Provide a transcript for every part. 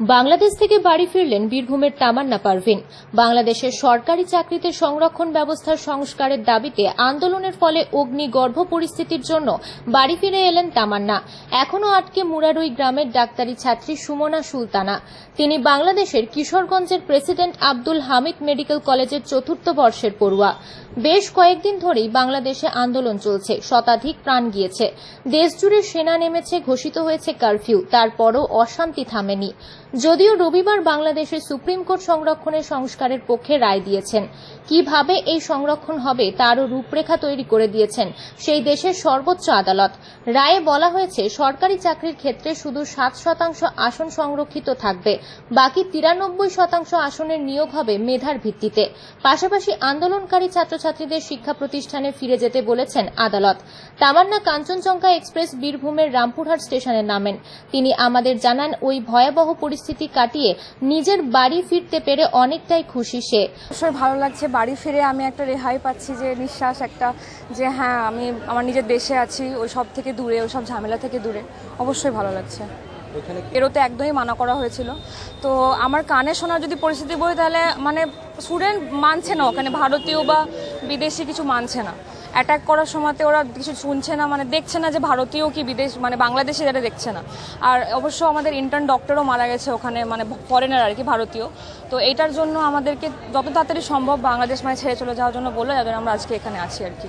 বাংলাদেশ থেকে বাড়ি ফিরলেন বীরভূমের তামান্না পারভিন। বাংলাদেশের সরকারি চাকরিতে সংরক্ষণ ব্যবস্থার সংস্কারের দাবিতে আন্দোলনের ফলে অগ্নিগর্ভ পরিস্থিতির জন্য বাড়ি ফিরে এলেন তামান্না। এখনও আটকে মুরারুই গ্রামের ডাক্তারি ছাত্রী সুমনা সুলতানা। তিনি বাংলাদেশের কিশোরগঞ্জের প্রেসিডেন্ট আব্দুল হামিদ মেডিকেল কলেজের চতুর্থ বর্ষের পড়ুয়া। বেশ কয়েকদিন ধরেই বাংলাদেশে আন্দোলন চলছে, শতাধিক প্রাণ গিয়েছে। দেশজুড়ে সেনা নেমেছে, ঘোষিত হয়েছে কারফিউ, তারপরও অশান্তি থামেনি। যদিও রবিবার বাংলাদেশের সুপ্রিম কোর্ট সংরক্ষণের সংস্কারের পক্ষে রায় দিয়েছেন। কীভাবে এই সংরক্ষণ হবে, তারও রূপরেখা তৈরি করে দিয়েছেন সেই দেশের সর্বোচ্চ আদালত। রায়ে বলা হয়েছে, সরকারি চাকরির ক্ষেত্রে শুধু সাত শতাংশ আসন সংরক্ষিত থাকবে, বাকি তিরানব্বই শতাংশ আসনের নিয়োগ হবে মেধার ভিত্তিতে। পাশাপাশি আন্দোলনকারী ছাত্রছাত্রীদের শিক্ষা প্রতিষ্ঠানে ফিরে যেতে বলেছেন আদালত। তামান্না কাঞ্চনজঙ্ঘা এক্সপ্রেস বীরভূমের রামপুরহাট স্টেশনে নামেন। তিনি আমাদের জানান, ওই ভয়াবহ পরিস্থিতি কাটিয়ে নিজের বাড়ি ফিরতে পেরে অনেকটাই খুশি সে। ভালো লাগছে, বাড়ি ফিরে আমি একটা রেহাই পাচ্ছি যে নিঃশ্বাস, একটা যে হ্যাঁ আমি আমার নিজের দেশে আছি, ওই সব থেকে দূরে, ওই সব ঝামেলা থেকে দূরে। অবশ্যই ভালো লাগছে। এরোতে একদমই মানা করা হয়েছিল। তো আমার কানে শোনার যদি পরিস্থিতি বলি তাহলে মানে স্টুডেন্ট মানছে না ওখানে, ভারতীয় বা বিদেশি কিছু মানছে না। অ্যাটাক করার সময়তে ওরা কিছু শুনছে না মানে দেখছে না যে ভারতীয় কি বিদেশ মানে বাংলাদেশি যারা দেখছে না। আর অবশ্য আমাদের ইন্টার্ন ডক্টরও মারা গেছে ওখানে মানে ফরেনার আর কি, ভারতীয়। তো এইটার জন্য আমাদেরকে যত তাড়াতাড়ি সম্ভব বাংলাদেশ মানে ছেড়ে চলে যাওয়ার জন্য বলল জন্য আমরা আজকে এখানে আছি আর কি।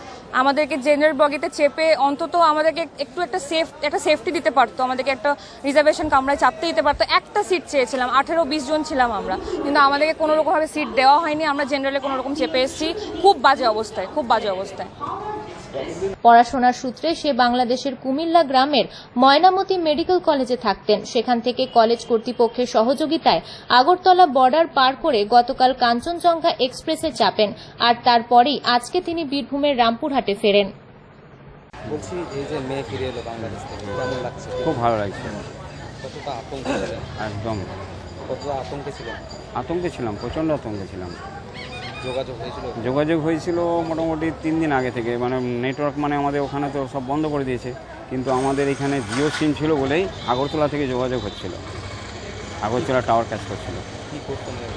আমাদেরকে জেনারেল বগিতে চেপে অন্তত আমাদেরকে একটু একটা সেফ একটা সেফটি দিতে পারতো। আমাদেরকে একটা রিজার্ভেশন কামরায় চাপতে দিতে পারতো। একটা সিট চেয়েছিলাম। আঠেরো, বিশ জন ছিলাম আমরা। কিন্তু আমাদেরকে কোনো রকমভাবে সিট দেওয়া হয়নি। আমরা জেনারেলে কোনো রকম চেপে এসেছি। খুব বাজে অবস্থায়। খুব বাজে অবস্থায়। পড়াশোনার সূত্রে সে বাংলাদেশের কুমিল্লা গ্রামের ময়নামতি মেডিকেল কলেজে থাকতেন। সেখান থেকে কলেজ কর্তৃপক্ষের সহযোগিতায় আগরতলা বর্ডার পার করে গতকাল কাঞ্চনজঙ্ঘা এক্সপ্রেসে চাপেন। আর তারপরেই আজকে তিনি বীরভূমের রামপুরহাটে ফেরেন। বলছি এই যে মেয়ে ফিরে এলো বাংলাদেশ থেকে কেমন লাগছে? খুব ভালো লাগছে। কতটা আতঙ্ক ছিলেন? একদম। কতটা আতঙ্কে ছিলেন? আতঙ্কে ছিলাম প্রচণ্ড আতঙ্কে ছিলাম। যোগাযোগ হয়েছিল? যোগাযোগ হয়েছিল মোটামুটি তিন দিন আগে থেকে মানে নেটওয়ার্ক মানে আমাদের ওখানে তো সব বন্ধ করে দিয়েছে কিন্তু আমাদের এখানে জিও সিম ছিল বলেই আগরতলা থেকে যোগাযোগ হচ্ছিল। আগরতলা টাওয়ার ক্যাচ করছিল। কি করতো মেয়ে?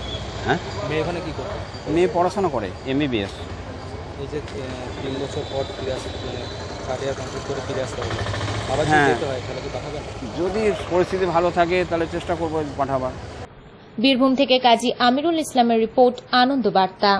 হ্যাঁ? মেয়ে ওখানে কি করতো? মেয়ে পড়াশোনা করে এমবিবিএস এই যে তিন বছর পর ফিরে আসতে মানে থার্ড কমপ্লিট করে ফিরে আসতে হবে। আবার যদি হ্যাঁ। যেতে হয় তাহলে কি পাঠাবেন যদি পরিস্থিতি ভালো থাকে তাহলে চেষ্টা করব পাঠাবার। বীরভূম থেকে কাজী আমিরুল ইসলামের রিপোর্ট আনন্দ বার্তা।